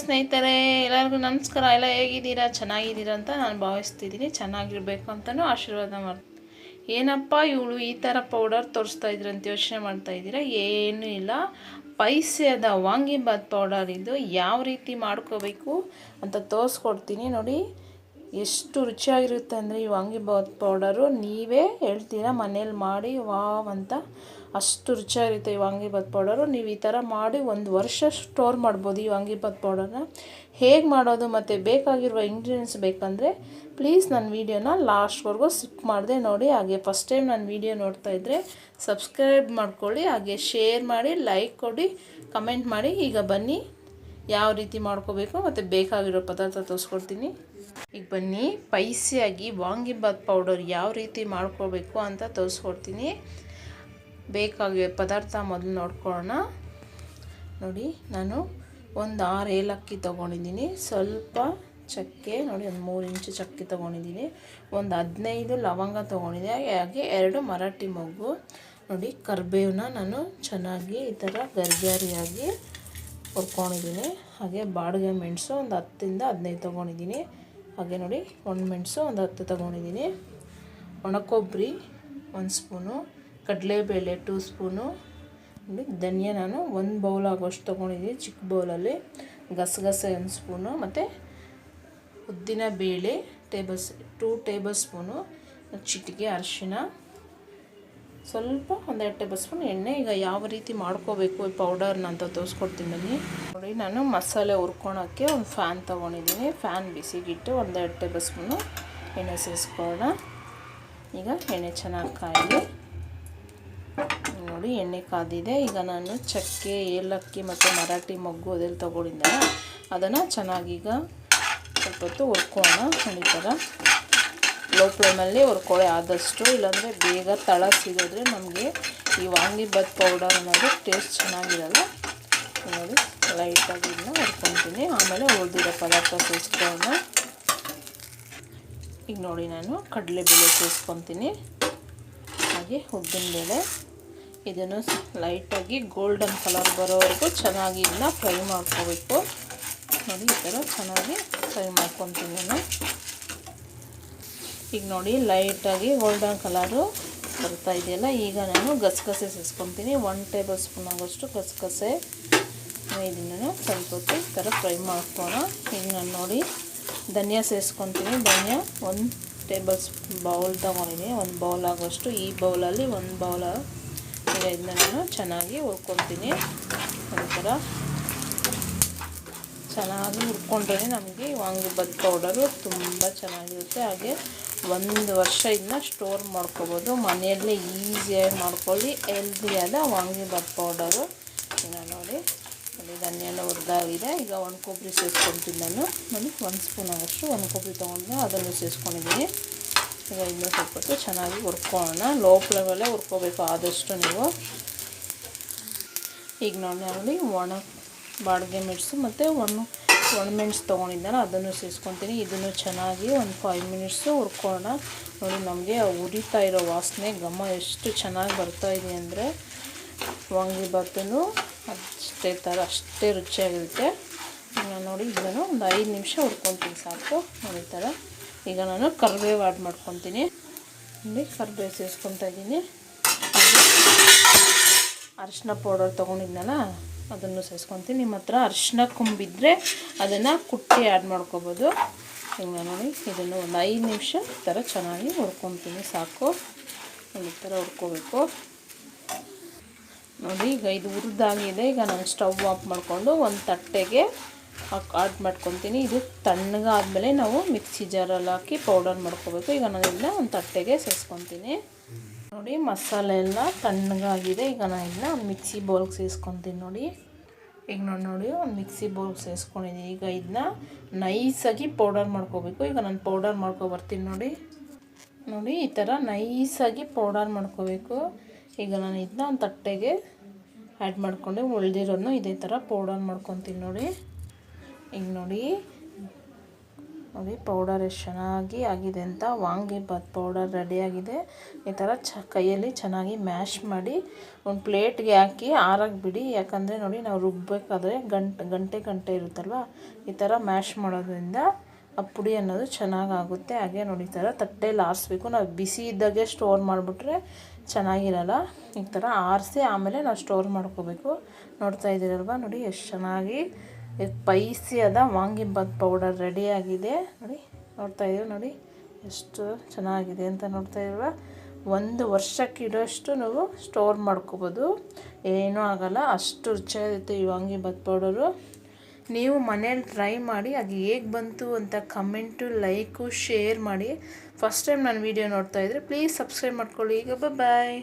ಸ್ನೇಹಿತರೆ, ಎಲ್ಲರಿಗೂ ನಮಸ್ಕಾರ. ಎಲ್ಲ ಹೇಗಿದ್ದೀರಾ? ಚೆನ್ನಾಗಿದ್ದೀರಾ ಅಂತ ನಾನು ಭಾವಿಸ್ತಿದ್ದೀನಿ. ಚೆನ್ನಾಗಿರಬೇಕು ಅಂತಲೂ ಆಶೀರ್ವಾದ ಮಾಡ್ತೀನಿ ಏನಪ್ಪ ಇವಳು ಈ ಥರ ಪೌಡರ್ ತೋರಿಸ್ತಾ ಇದ್ರು ಅಂತ ಯೋಚನೆ ಮಾಡ್ತಾ ಇದ್ದೀರಾ? ಏನೂ ಇಲ್ಲ. ಪೈಸೆದ ವಾಂಗಿಬಾತ್ ಪೌಡರ್ ಇದು. ಯಾವ ರೀತಿ ಮಾಡ್ಕೋಬೇಕು ಅಂತ ತೋರಿಸ್ಕೊಡ್ತೀನಿ ನೋಡಿ. ಎಷ್ಟು ರುಚಿಯಾಗಿರುತ್ತೆ ಅಂದರೆ ಈ ವಾಂಗಿಬಾತ್ ಪೌಡರು ನೀವೇ ಹೇಳ್ತೀರಾ? ಮನೇಲಿ ಮಾಡಿ ವಾವ್ ಅಂತ ಅಷ್ಟು ರುಚಿಯಾಗಿರುತ್ತೆ ಈ ವಾಂಗಿಬಾತ್ ಪೌಡರು. ನೀವು ಈ ಥರ ಮಾಡಿ ಒಂದು ವರ್ಷ ಸ್ಟೋರ್ ಮಾಡ್ಬೋದು ಈ ವಾಂಗಿಬಾತ್ ಪೌಡರ್ನ ಹೇಗೆ ಮಾಡೋದು ಮತ್ತು ಬೇಕಾಗಿರುವ ಇಂಗ್ರೀಡಿಯೆಂಟ್ಸ್ ಬೇಕಂದರೆ ಪ್ಲೀಸ್ ನನ್ನ ವೀಡಿಯೋನ ಲಾಸ್ಟ್ವರೆಗೂ ಸ್ಕಿಪ್ ಮಾಡಿದೆ ನೋಡಿ. ಹಾಗೆ ಫಸ್ಟ್ ಟೈಮ್ ನನ್ನ ವೀಡಿಯೋ ನೋಡ್ತಾ ಇದ್ದರೆ ಸಬ್ಸ್ಕ್ರೈಬ್ ಮಾಡ್ಕೊಳ್ಳಿ. ಹಾಗೆ ಶೇರ್ ಮಾಡಿ ಲೈಕ್ ಕೊಡಿ ಕಮೆಂಟ್ ಮಾಡಿ. ಈಗ ಬನ್ನಿ. ಯಾವ ರೀತಿ ಮಾಡ್ಕೋಬೇಕು ಮತ್ತು ಬೇಕಾಗಿರೋ ಪದಾರ್ಥ ತೋರಿಸ್ಕೊಡ್ತೀನಿ. ಈಗ ಬನ್ನಿ ಪೈಸಿಯಾಗಿ ವಾಂಗಿಬಾತ್ ಪೌಡರ್ ಯಾವ ರೀತಿ ಮಾಡ್ಕೋಬೇಕು ಅಂತ ತೋರಿಸ್ಕೊಡ್ತೀನಿ. ಬೇಕಾಗಿರೋ ಪದಾರ್ಥ ಮೊದಲು ನೋಡ್ಕೊಳ್ಳೋಣ. ನೋಡಿ, ನಾನು ಒಂದು ಆರು ಏಲಕ್ಕಿ ತೊಗೊಂಡಿದ್ದೀನಿ. ಸ್ವಲ್ಪ ಚಕ್ಕೆ, ನೋಡಿ, ಒಂದು ಮೂರು ಇಂಚು ಚಕ್ಕೆ ತೊಗೊಂಡಿದ್ದೀನಿ. ಒಂದು ಹದಿನೈದು ಲವಂಗ ತೊಗೊಂಡಿದ್ದೆ ಹಾಗೆ ಎರಡು ಮರಾಠಿ ಮೊಗ್ಗು. ನೋಡಿ ಕರ್ಬೇವನ್ನ ನಾನು ಚೆನ್ನಾಗಿ ಈ ಥರ ಗರ್ಗರಿಯಾಗಿ ಹುರ್ಕೊಂಡಿದ್ದೀನಿ. ಹಾಗೆ ಬಾಡಿಗೆ ಮೆಣಸು ಒಂದು ಹತ್ತಿಂದ ಹದಿನೈದು ತೊಗೊಂಡಿದ್ದೀನಿ. ಹಾಗೆ ನೋಡಿ, ಒಣ ಮೆಣಸು ಒಂದು ಹತ್ತು ತೊಗೊಂಡಿದ್ದೀನಿ. ಒಣಕೊಬ್ಬರಿ ಒಂದು ಸ್ಪೂನು, ಕಡಲೆಬೇಳೆ ಟೂ ಸ್ಪೂನು. ನೋಡಿ, ಧನಿಯಾ ನಾನು ಒಂದು ಬೌಲ್ ಆಗೋಷ್ಟು ತೊಗೊಂಡಿದ್ದೀನಿ ಚಿಕ್ಕ ಬೌಲಲ್ಲಿ. ಗಸಗಸೆ ಒಂದು ಸ್ಪೂನು, ಮತ್ತು ಉದ್ದಿನ ಬೇಳೆ ಟೇಬಲ್ಸ್ ಟೂ ಟೇಬಲ್ ಸ್ಪೂನು, ಚಿಟಿಕೆ ಅರಿಶಿನ ಸ್ವಲ್ಪ ಒಂದೆರಡು ಟೇಬಲ್ ಸ್ಪೂನ್ ಎಣ್ಣೆ ಈಗ ಯಾವ ರೀತಿ ಮಾಡ್ಕೋಬೇಕು ಈ ಪೌಡರ್ನ ಅಂತ ತೋರಿಸ್ಕೊಡ್ತೀನಿ ಬನ್ನಿ. ನೋಡಿ, ನಾನು ಮಸಾಲೆ ಹುರ್ಕೊಳೋಕ್ಕೆ ಒಂದು ಫ್ಯಾನ್ ತೊಗೊಂಡಿದ್ದೀನಿ. ಫ್ಯಾನ್ ಬಿಸಿಗಿಟ್ಟು ಒಂದೆರಡು ಟೇಬಲ್ ಸ್ಪೂನು ಎಣ್ಣೆ ಸೇರಿಸ್ಕೊಳ್ಳೋಣ. ಈಗ ಎಣ್ಣೆ ಚೆನ್ನಾಗಿ ಕಾಯಿಲಿ. ನೋಡಿ, ಎಣ್ಣೆ ಕಾದಿದೆ. ಈಗ ನಾನು ಚಕ್ಕೆ, ಏಲಕ್ಕಿ ಮತ್ತು ಮರಾಠಿ ಮೊಗ್ಗು ಅದೆಲ್ಲ ತೊಗೊಂಡಿದ್ದೆ ಅದನ್ನು ಚೆನ್ನಾಗೀಗ ಸ್ವಲ್ಪ ಹೊತ್ತು ಹುರ್ಕೊಳ್ಳೋಣ. ಈ ಲೋ ಫ್ಲೇಮಲ್ಲಿ ಹುರ್ಕೊಳ್ಳಿ ಆದಷ್ಟು, ಇಲ್ಲಾಂದರೆ ಬೇಗ ತಳ ಸಿಗೋದ್ರೆ ನಮಗೆ ಈ ವಾಂಗಿಬಾತ್ ಪೌಡರ್ ಅನ್ನೋದು ಟೇಸ್ಟ್ ಚೆನ್ನಾಗಿರಲ್ಲ. ನೋಡಿ ಲೈಟಾಗಿ ಇದನ್ನ ಹುರ್ಕೊತೀನಿ. ಆಮೇಲೆ ಉಳಿದಿರೋ ಪದಾರ್ಥ ಸೇರಿಸ್ಕೊಳ್ಳೋಣ. ಈಗ ನೋಡಿ ನಾನು ಕಡಲೆಬೇಳೆ ಸೇರಿಸ್ಕೊತೀನಿ. ಹಾಗೆ ಉದ್ದಿನ ಬೇಳೆ. ಇದನ್ನು ಲೈಟಾಗಿ ಗೋಲ್ಡನ್ ಕಲರ್ ಬರೋವರೆಗೂ ಚೆನ್ನಾಗಿ ಇದನ್ನ ಫ್ರೈ ಮಾಡ್ಕೋಬೇಕು. ನೋಡಿ, ಈ ಥರ ಚೆನ್ನಾಗಿ ಫ್ರೈ ಮಾಡ್ಕೊತೀನಿ ನಾನು. ಈಗ ನೋಡಿ ಲೈಟಾಗಿ ಗೋಲ್ಡನ್ ಕಲರು ಬರ್ತಾ ಇದೆಯಲ್ಲ, ಈಗ ನಾನು ಗಸಗಸೆ ಸೇರಿಸ್ಕೊತೀನಿ ಒನ್ ಟೇಬಲ್ ಸ್ಪೂನ್ ಆಗೋಷ್ಟು ಗಸಗಸೆ. ಇದನ್ನು ಸ್ವಲ್ಪ ಹೊತ್ತು ಈ ಥರ ಫ್ರೈ ಮಾಡ್ಕೋಣ ಈಗ ನಾನು ನೋಡಿ ಧನಿಯಾ ಸೇರಿಸ್ಕೊತೀನಿ ಧನಿಯಾ ಒಂದು ಟೇಬಲ್ ಸ್ಪೂನ್ ಬೌಲ್ ತೊಗೊಂಡಿದ್ದೀನಿ. ಒಂದು ಬೌಲ್ ಆಗೋಷ್ಟು ಈ ಬೌಲಲ್ಲಿ ಒಂದು ಬೌಲ ಈಗ ಇದನ್ನ ನಾನು ಚೆನ್ನಾಗಿ ಹುರ್ಕೊತೀನಿ. ಒಂಥರ ಚೆನ್ನಾಗಿ ಹುರ್ಕೊಂಡ್ರೆ ನಮಗೆ ವಾಂಗಿಬಾತ್ ಪೌಡರು ತುಂಬ ಚೆನ್ನಾಗಿರುತ್ತೆ. ಹಾಗೆ ಒಂದು ವರ್ಷ ಇದನ್ನ ಸ್ಟೋರ್ ಮಾಡ್ಕೊಬೋದು. ಮನೆಯಲ್ಲೇ ಈಸಿಯಾಗಿ ಮಾಡ್ಕೊಳ್ಳಿ. ಹೆಲ್ದಿಯಾದ ವಾಂಗಿಬಾತ್ ಪೌಡರು ಇನ್ನು ನೋಡಿ ನೋಡಿ ಧನಿಯೆಲ್ಲ ಹುರಿದಾಗಿದೆ. ಈಗ ಒಣ ಕೊಬ್ಬರಿ ಸೇರಿಸ್ಕೊಳ್ತೀನಿ ನಾನು. ನೋಡಿ ಒಂದು ಸ್ಪೂನ್ ಆಗಷ್ಟು ಒಣ ಕೊಬ್ಬರಿ ತೊಗೊಂಡು ಅದನ್ನು ಸೇರಿಸ್ಕೊಂಡಿದ್ದೀನಿ ಈಗ ಇನ್ನೂ ಸ್ವಲ್ಪ ಚೆನ್ನಾಗಿ ಹುರ್ಕೊಳ್ಳೋಣ. ಲೋ ಫ್ಲೇಮಲ್ಲೇ ಹುರ್ಕೋಬೇಕು ಆದಷ್ಟು ನೀವು. ಈಗ ನೋಡಿ ಒಣ ಬಾಡಿಗೆ ಮೆಣಸು ಮತ್ತು ಒಣ ಒಣಮೆಣಸು ತೊಗೊಂಡಿದ್ದಾನೆ ಅದನ್ನು ಸೇರಿಸ್ಕೊತೀನಿ. ಇದನ್ನು ಚೆನ್ನಾಗಿ ಒಂದು ಫೈವ್ ಮಿನಿಟ್ಸು ಹುರ್ಕೊಳ್ಳೋಣ. ನೋಡಿ, ನಮಗೆ ಉರಿತಾ ಇರೋ ವಾಸನೆ, ಘಮ ಎಷ್ಟು ಚೆನ್ನಾಗಿ ಬರ್ತಾ ಇದೆ ಅಂದರೆ ವಾಂಗಿಬಾತನು ಅಷ್ಟೇ ಥರ, ಅಷ್ಟೇ ರುಚಿಯಾಗಿರುತ್ತೆ. ನೋಡಿ, ಇದನ್ನು ಒಂದು ಐದು ನಿಮಿಷ ಹುರ್ಕೊತೀನಿ ಸಾಕು. ನೋಡಿ ಥರ. ಈಗ ನಾನು ಕರಿಬೇವು ಆ್ಯಡ್ ಮಾಡ್ಕೊತೀನಿ ನೋಡಿ, ಕರಿಬೇವು ಸೇರಿಸ್ಕೊತಾ ಇದ್ದೀನಿ. ಅರಿಶಿನ ಪೌಡರ್ ತೊಗೊಂಡಿದ್ನಲ್ಲ? ಅದನ್ನು ಸೇರಿಸ್ಕೊತೀನಿ ನಿಮ್ಮ ಹತ್ರ ಅರಿಶಿನ ಕುಂಬಿದ್ರೆ ಅದನ್ನು ಕುಟ್ಟಿ ಆ್ಯಡ್ ಮಾಡ್ಕೊಬೋದು. ಹಿಂಗೆ ನೋಡಿ, ಇದನ್ನು ಒಂದು ಐದು ನಿಮಿಷ ಈ ಥರ ಚೆನ್ನಾಗಿ ಹುರ್ಕೊತೀನಿ, ಸಾಕು. ಒಂದು ಥರ ಹುರ್ಕೋಬೇಕು. ನೋಡಿ, ಈಗ ಇದು ಹುರಿದಾಗಿದೆ. ಈಗ ನಾನು ಸ್ಟವ್ ಆಫ್ ಮಾಡಿಕೊಂಡು ಒಂದು ತಟ್ಟೆಗೆ ಆಡ್ ಮಾಡ್ಕೊತೀನಿ. ಇದು ತಣ್ಣಗಾದಮೇಲೆ ನಾವು ಮಿಕ್ಸಿ ಜಾರಲ್ಲಿ ಹಾಕಿ ಪೌಡರ್ ಮಾಡ್ಕೋಬೇಕು. ಈಗ ನಾನು ಇದನ್ನ ಒಂದು ತಟ್ಟೆಗೆ ಸೇರಿಸ್ಕೊತೀನಿ ನೋಡಿ, ಮಸಾಲೆ ಎಲ್ಲ ತಣ್ಣಗಾಗಿದೆ. ಈಗ ನಾನು ಇದನ್ನ ಮಿಕ್ಸಿ ಬೌಲ್ಗೆ ಸೇರಿಸ್ಕೊತೀನಿ ನೋಡಿ. ಈಗ ನೋಡಿ ನೋಡಿ, ಒಂದು ಮಿಕ್ಸಿ ಬೌಲ್ ಸೇರಿಸ್ಕೊಂಡಿದ್ದೀನಿ ಈಗ ಇದನ್ನ ನೈಸಾಗಿ ಪೌಡರ್ ಮಾಡ್ಕೋಬೇಕು. ಈಗ ನಾನು ಪೌಡರ್ ಮಾಡ್ಕೊಬರ್ತೀನಿ ನೋಡಿ. ನೋಡಿ, ಈ ಥರ ನೈಸಾಗಿ ಪೌಡರ್ ಮಾಡ್ಕೋಬೇಕು. ಈಗ ನಾನು ಇದನ್ನ ಒಂದು ತಟ್ಟೆಗೆ ಆ್ಯಡ್ ಮಾಡಿಕೊಂಡು ಉಳ್ದಿರೋನು ಇದೇ ಥರ ಪೌಡರ್ ಮಾಡ್ಕೊತೀನಿ ನೋಡಿ. ಈಗ ನೋಡಿ ನೋಡಿ ಪೌಡರ್ ಎಷ್ಟು ಚೆನ್ನಾಗಿ ಆಗಿದೆ ಅಂತ. ವಾಂಗಿಬಾತ್ ಪೌಡರ್ ರೆಡಿಯಾಗಿದೆ ಈ ಥರ ಚ, ಕೈಯಲ್ಲಿ ಚೆನ್ನಾಗಿ ಮ್ಯಾಶ್ ಮಾಡಿ ಒಂದು ಪ್ಲೇಟ್ಗೆ ಹಾಕಿ ಆರಾಗಿ ಬಿಡಿ. ಯಾಕಂದರೆ ನೋಡಿ, ನಾವು ರುಬ್ಬಬೇಕಾದ್ರೆ ಗಂಟೆ ಗಂಟೆ ಗಂಟೆ ಇರುತ್ತಲ್ವ? ಈ ಥರ ಮ್ಯಾಶ್ ಮಾಡೋದ್ರಿಂದ ಆ ಪುಡಿ ಅನ್ನೋದು ಚೆನ್ನಾಗಾಗುತ್ತೆ. ಹಾಗೆ ನೋಡಿ, ಈ ಥರ ತಟ್ಟೆಯಲ್ಲಿ ಆರಿಸ್ಬೇಕು ನಾವು ಬಿಸಿ ಇದ್ದಾಗೆ ಸ್ಟೋರ್ ಮಾಡಿಬಿಟ್ರೆ ಚೆನ್ನಾಗಿರಲ್ಲ. ಈ ಥರ ಆರಿಸಿ ಆಮೇಲೆ ನಾವು ಸ್ಟೋರ್ ಮಾಡ್ಕೋಬೇಕು. ನೋಡ್ತಾ ಇದ್ದೀರಲ್ವ? ನೋಡಿ, ಎಷ್ಟು ಚೆನ್ನಾಗಿ ಸ್ಪೈಸಿಯಾದ ವಾಂಗಿಬಾತ್ ಪೌಡರ್ ರೆಡಿಯಾಗಿದೆ ನೋಡಿ, ನೋಡ್ತಾ ಇದ್ದೀವಿ ನೋಡಿ? ಎಷ್ಟು ಚೆನ್ನಾಗಿದೆ ಅಂತ ನೋಡ್ತಾ ಇದ್ದೀವ ಒಂದು ವರ್ಷಕ್ಕೆ ಇಡೋಷ್ಟು ನಾವು ಸ್ಟೋರ್ ಮಾಡ್ಕೋಬೋದು. ಏನೂ ಆಗಲ್ಲ, ಅಷ್ಟು ರುಚಿಯಾಗಿರುತ್ತೆ ಈ ವಾಂಗಿಬಾತ್ ಪೌಡರು ನೀವು ಮನೇಲಿ ಟ್ರೈ ಮಾಡಿ, ಅದು ಹೇಗೆ ಬಂತು ಅಂತ ಕಮೆಂಟು ಲೈಕು ಶೇರ್ ಮಾಡಿ. ಫಸ್ಟ್ ಟೈಮ್ ನಾನು ವೀಡಿಯೋ ನೋಡ್ತಾ ಇದ್ದರೆ ಪ್ಲೀಸ್ ಸಬ್ಸ್ಕ್ರೈಬ್ ಮಾಡ್ಕೊಳ್ಳಿ. ಈಗ ಬಾಯ್